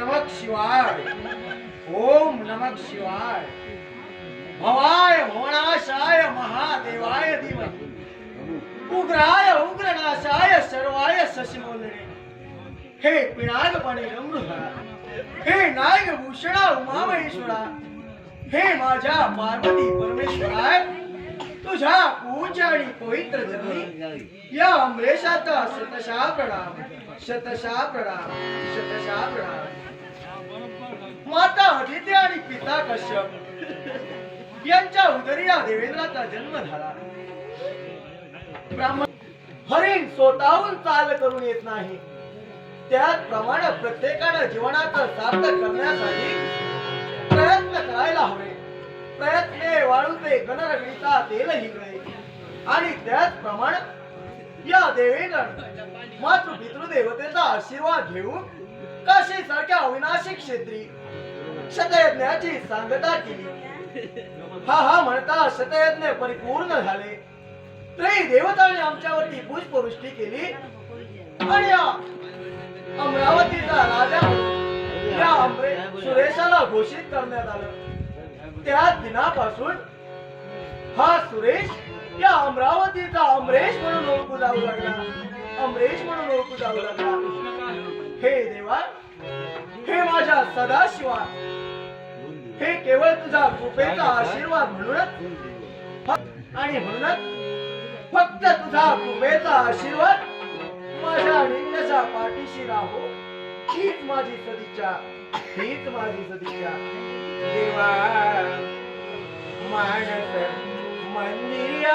नमः शिवाय। ओम नमः शिवाय। भवाय भवनाशाय महादेवाय धीमहि। उग्राय उग्रनाशाय सर्वाय शशिमोलने। हे पिनाकपणे नमृधरा हे नागभूषणा उमामहेश्वरा। हे माझ्या पार्वती परमेश्वराय। तुझ्या पूज आणि पवित्र चरणी या अमरेशाचा शतशा प्रणाम। शतशा प्रणाम। शतशा प्रणाम। माता अदिती आणि पिता कश्यप. यांच्या उदरी या देवेंद्राचा जन्म झाला. ब्राह्मण हरिण स्वतःहून चाल करून येत नाही. त्याचप्रमाणे प्रत्येकानं जीवनाचा सार्थक करण्यासाठी प्रयत्न करायला हवे. प्रयत्ने वाळूचे गणरविता तेलही गळे आणि त्याचप्रमाणे या देवेंद्र मातृ पितृदेवतेचा आशीर्वाद घेऊन काशी सारख्या अविनाशी क्षेत्री शतयज्ञाची सांगता केली. हा हा म्हणता शतयज्ञ परिपूर्ण झाले. त्रयी देवतांनी आमच्यावरती पुष्पवृष्टी केली. आणि या अमरावतीचा राजा या अमरे सुरेशाला घोषित करण्यात आलं. त्या दिनापासून हा सुरेश या अमरावतीचा अमरेश म्हणून ओळखू जाऊ लागला. अमरेश म्हणून ओळखू जाऊ लागला. हे देवा माझ्या सदाशिवा हे केवळ तुझा कृपेचा आशीर्वाद म्हणूनच आणि म्हणूनच फक्त तुझा कृपेचा आशीर्वाद माझ्या निंदच्या पाठीशी राहो. हीच माझी सदिच्छा. हीच माझी सदिच्छा. देवा मानस मंदिर